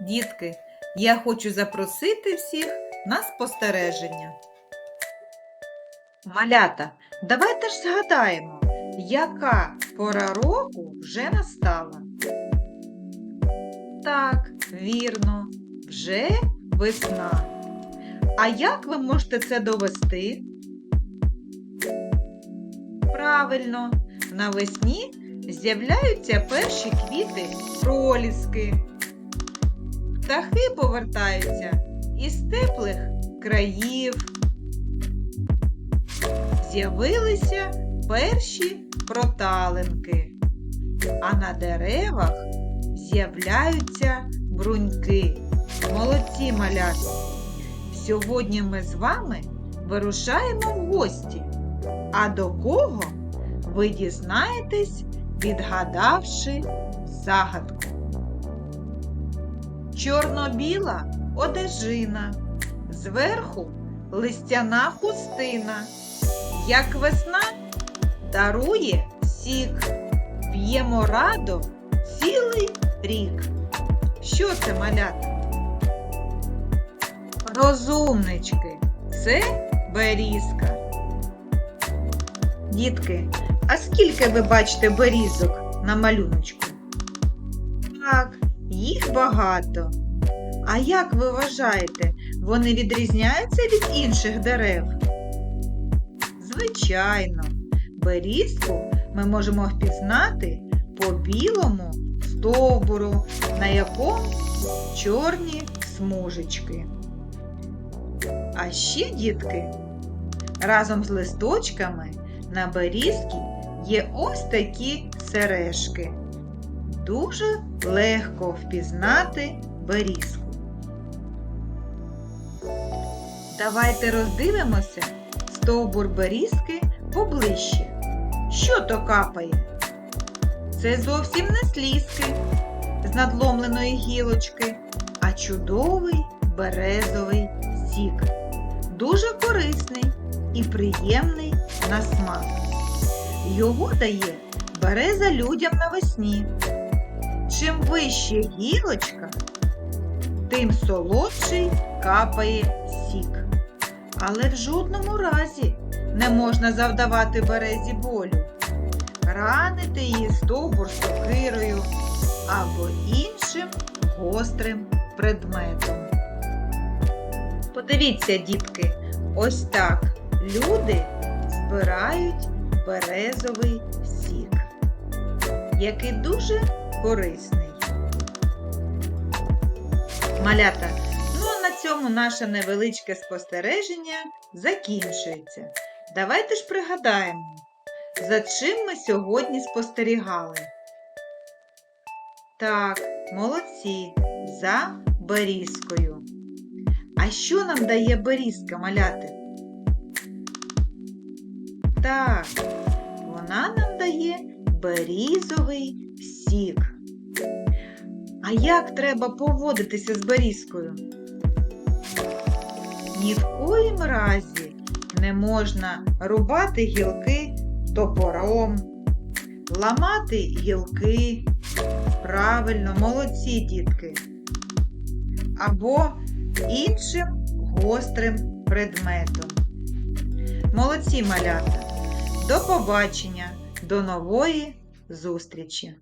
Дітки, я хочу запросити всіх на спостереження. Малята, давайте ж згадаємо, яка пора року вже настала. Так, вірно, вже весна. А як ви можете це довести? Правильно, навесні з'являються перші квіти проліски. Птахи повертаються із теплих країв. З'явилися перші проталинки, а на деревах з'являються бруньки. Молодці малята! Сьогодні ми з вами вирушаємо в гості. А до кого ви дізнаєтесь, відгадавши загадку? Чорно-біла одежина, зверху листяна хустина. Як весна дарує сік, п'ємо радо цілий рік. Що це малята? Розумнички, це берізка. Дітки, а скільки ви бачите берізок на малюночку? Так, їх багато. А як ви вважаєте, вони відрізняються від інших дерев? Звичайно, берізку ми можемо впізнати по білому стовбуру, на якому чорні смужечки. А ще, дітки, разом з листочками на берізці є ось такі сережки. Дуже легко впізнати берізку. Давайте роздивимося стовбур берізки поближче. Що то капає? Це зовсім не слізки з надломленої гілочки, а чудовий березовий сік. Дуже корисний і приємний на смак. Його дає береза людям навесні. Чим вище гілочка, тим солодший капає сік. Але в жодному разі не можна завдавати березі болю, ранити її стовбур сокирою або іншим гострим предметом. Подивіться, дітки, ось так люди збирають березовий сік, який дуже корисний. Малята, ну а на цьому наше невеличке спостереження закінчується. Давайте ж пригадаємо, за чим ми сьогодні спостерігали. Так, молодці, за берізкою. А що нам дає берізка маляти? Так, вона нам дає берізовий сік. А як треба поводитися з берізкою? Ні в коїм разі не можна рубати гілки топором, ламати гілки. Правильно, молодці дітки. Або іншим гострим предметом. Молодці малята! До побачення, до нової зустрічі!